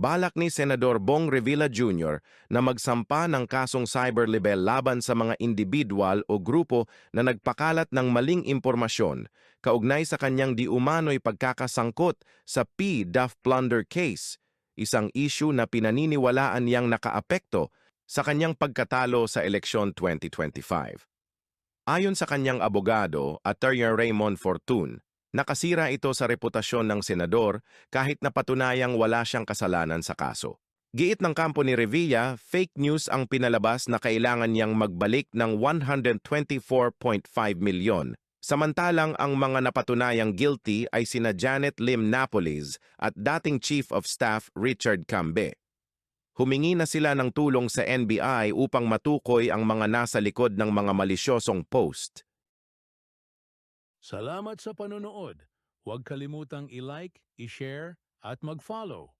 balak ni Senador Bong Revilla Jr. na magsampa ng kasong cyber libel laban sa mga individual o grupo na nagpakalat ng maling impormasyon kaugnay sa kanyang di umano'y pagkakasangkot sa P-Duff Plunder case, isang issue na pinaniniwalaan niyang nakaapekto sa kanyang pagkatalo sa eleksyon 2025. Ayon sa kanyang abogado, Attorney Raymond Fortun, nakasira ito sa reputasyon ng senador kahit napatunayang wala siyang kasalanan sa kaso. Giit ng kampo ni Revilla, fake news ang pinalabas na kailangan niyang magbalik ng 124.5 milyon. Samantalang ang mga napatunayang guilty ay sina Janet Lim Napoles at dating Chief of Staff Richard Cambe. Humingi na sila ng tulong sa NBI upang matukoy ang mga nasa likod ng mga malisyosong post. Salamat sa panonood. Huwag kalimutang i-like, i-share, at mag-follow.